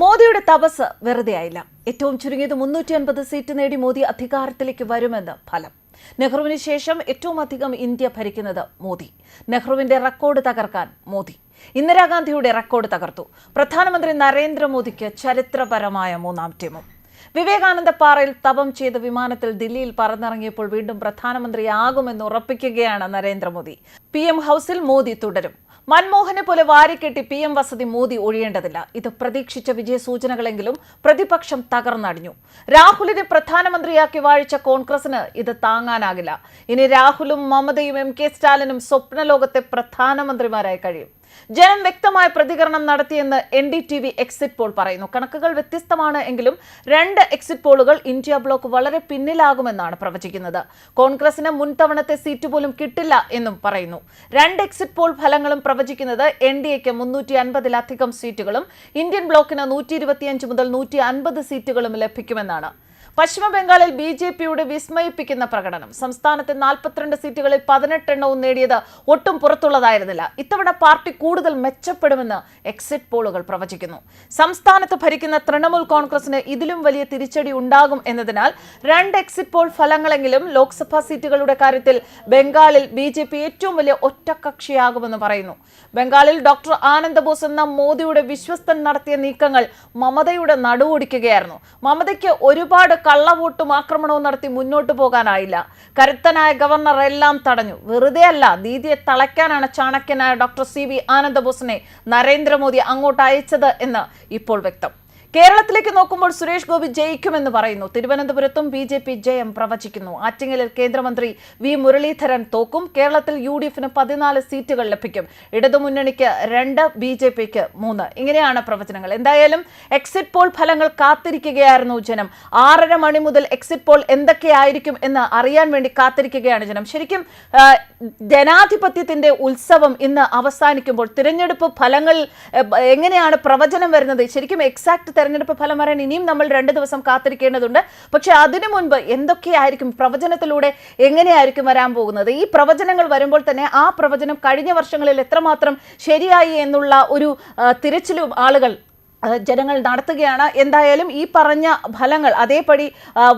മോദിയുടെ തപസ് വെറുതെ ആയില്ല. ഏറ്റവും ചുരുങ്ങിയത് മുന്നൂറ്റി അൻപത് സീറ്റ് നേടി മോദി അധികാരത്തിലേക്ക് വരുമെന്ന് ഫലം. നെഹ്റുവിന് ശേഷം ഏറ്റവും അധികം ഇന്ത്യ ഭരിക്കുന്നത് മോദി. നെഹ്റുവിന്റെ റെക്കോർഡ് തകർക്കാൻ മോദി. ഇന്ദിരാഗാന്ധിയുടെ റെക്കോർഡ് തകർത്തു. പ്രധാനമന്ത്രി നരേന്ദ്രമോദിക്ക് ചരിത്രപരമായ മൂന്നാം ടീമും. വിവേകാനന്ദ പാറയിൽ തപം ചെയ്ത വിമാനത്തിൽ ദില്ലിയിൽ പറന്നിറങ്ങിയപ്പോൾ വീണ്ടും പ്രധാനമന്ത്രിയാകുമെന്ന് ഉറപ്പിക്കുകയാണ് നരേന്ദ്രമോദി. പി എം ഹൌസിൽ മോദി തുടരും. മൻമോഹനെ പോലെ വാരിക്കെട്ടി പി എം വസതി മോദി ഒഴിയേണ്ടതില്ല. ഇത് പ്രതീക്ഷിച്ച വിജയസൂചനകളെങ്കിലും പ്രതിപക്ഷം തകർന്നടിഞ്ഞു. രാഹുലിനെ പ്രധാനമന്ത്രിയാക്കി വാഴിച്ച കോൺഗ്രസിന് ഇത് താങ്ങാനാകില്ല. ഇനി രാഹുലും മമതയും എം കെ സ്റ്റാലിനും സ്വപ്നലോകത്തെ പ്രധാനമന്ത്രിമാരായി കഴിയും. ജനം വ്യക്തമായ പ്രതികരണം നടത്തിയെന്ന് N D T V exit poll പറയുന്നു. കണക്കുകൾ വ്യത്യസ്തമാണ് എങ്കിലും രണ്ട് എക്സിറ്റ് പോളുകൾ ഇന്ത്യ ബ്ലോക്ക് വളരെ പിന്നിലാകുമെന്നാണ് പ്രവചിക്കുന്നത്. കോൺഗ്രസിന് മുൻതവണത്തെ സീറ്റ് പോലും കിട്ടില്ല എന്നും പറയുന്നു. രണ്ട് എക്സിറ്റ് പോൾ ഫലങ്ങളും പ്രവചിക്കുന്നത് എൻ ഡി എക്ക് മുന്നൂറ്റി അൻപതിലധികം സീറ്റുകളും ഇന്ത്യൻ ബ്ലോക്കിന് നൂറ്റി ഇരുപത്തിയഞ്ച് മുതൽ നൂറ്റി അൻപത് സീറ്റുകളും ലഭിക്കുമെന്നാണ്. പശ്ചിമ ബംഗാളിൽ ബി ജെ പിയുടെ വിസ്മയിപ്പിക്കുന്ന പ്രകടനം. സംസ്ഥാനത്തെ നാൽപ്പത്തിരണ്ട് സീറ്റുകളിൽ പതിനെട്ടെണ്ണവും നേടിയത് ഒട്ടും പുറത്തുള്ളതായിരുന്നില്ല. ഇത്തവണ പാർട്ടി കൂടുതൽ മെച്ചപ്പെടുമെന്ന് എക്സിറ്റ് പോളുകൾ പ്രവചിക്കുന്നു. സംസ്ഥാനത്ത് ഭരിക്കുന്ന തൃണമൂൽ കോൺഗ്രസിന് ഇതിലും വലിയ തിരിച്ചടി ഉണ്ടാകും എന്നതിനാൽ രണ്ട് എക്സിറ്റ് പോൾ ഫലങ്ങളെങ്കിലും ലോക്സഭാ സീറ്റുകളുടെ കാര്യത്തിൽ ബംഗാളിൽ ബി ജെ പി ഏറ്റവും വലിയ ഒറ്റക്കക്ഷിയാകുമെന്ന് പറയുന്നു. ബംഗാളിൽ ഡോക്ടർ ആനന്ദ ബോസ് എന്ന മോദിയുടെ വിശ്വസ്തൻ നടത്തിയ നീക്കങ്ങൾ മമതയുടെ നടുവൊടിക്കുകയായിരുന്നു. മമതയ്ക്ക് ഒരുപാട് കള്ളവോട്ടും ആക്രമണവും നടത്തി മുന്നോട്ട് പോകാനായില്ല. കരുത്തനായ ഗവർണർ എല്ലാം തടഞ്ഞു. വെറുതെ അല്ല ദീദിയെ തളയ്ക്കാനാണ് ചാണക്യനായ ഡോക്ടർ സി വി ആനന്ദബോസിനെ നരേന്ദ്രമോദി അങ്ങോട്ട് അയച്ചത് എന്ന് ഇപ്പോൾ വ്യക്തം. കേരളത്തിലേക്ക് നോക്കുമ്പോൾ സുരേഷ് ഗോപി ജയിക്കുമെന്ന് പറയുന്നു. തിരുവനന്തപുരത്തും ബി ജെ പി ജയം പ്രവചിക്കുന്നു. ആറ്റിങ്ങലിൽ കേന്ദ്രമന്ത്രി വി മുരളീധരൻ തോക്കും. കേരളത്തിൽ യു ഡി എഫിന് പതിനാല് സീറ്റുകൾ ലഭിക്കും. ഇടതുമുന്നണിക്ക് രണ്ട് ബി ജെ പിക്ക് മൂന്ന്. ഇങ്ങനെയാണ് പ്രവചനങ്ങൾ. എന്തായാലും എക്സിറ്റ് പോൾ ഫലങ്ങൾ കാത്തിരിക്കുകയായിരുന്നു ജനം. ആറര മണി മുതൽ എക്സിറ്റ് പോൾ എന്തൊക്കെയായിരിക്കും എന്ന് അറിയാൻ വേണ്ടി കാത്തിരിക്കുകയാണ് ജനം. ശരിക്കും ജനാധിപത്യത്തിന്റെ ഉത്സവം ഇന്ന് അവസാനിക്കുമ്പോൾ തിരഞ്ഞെടുപ്പ് ഫലങ്ങൾ എങ്ങനെയാണ് പ്രവചനം വരുന്നത്? ശരിക്കും എക്സാക്ട് തെരഞ്ഞെടുപ്പ് ഫലം വരാൻ ഇനിയും നമ്മൾ രണ്ട് ദിവസം കാത്തിരിക്കേണ്ടതുണ്ട്. പക്ഷെ അതിനു മുൻപ് എന്തൊക്കെയായിരിക്കും പ്രവചനത്തിലൂടെ എങ്ങനെയായിരിക്കും വരാൻ പോകുന്നത്? ഈ പ്രവചനങ്ങൾ വരുമ്പോൾ തന്നെ ആ പ്രവചനം കഴിഞ്ഞ വർഷങ്ങളിൽ എത്രമാത്രം ശരിയായി എന്നുള്ള ഒരു തിരച്ചിലും ആളുകൾ ജനങ്ങൾ നടത്തുകയാണ്. എന്തായാലും ഈ പറഞ്ഞ ഫലങ്ങൾ അതേപടി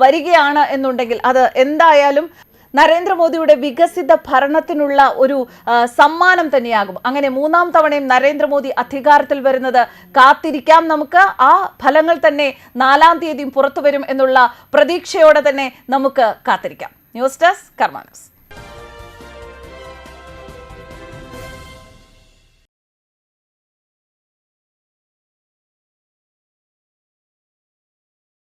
വരികയാണ് എന്നുണ്ടെങ്കിൽ അത് എന്തായാലും നരേന്ദ്രമോദിയുടെ വികസിത ഭരണത്തിനുള്ള ഒരു സമ്മാനം തന്നെയാകും. അങ്ങനെ മൂന്നാം തവണയും നരേന്ദ്രമോദി അധികാരത്തിൽ വരുന്നത് കാത്തിരിക്കാം നമുക്ക്. ആ ഫലങ്ങൾ തന്നെ നാലാം തീയതിയും പുറത്തു വരും എന്നുള്ള പ്രതീക്ഷയോടെ തന്നെ നമുക്ക് കാത്തിരിക്കാം. News desk കർമാനസ്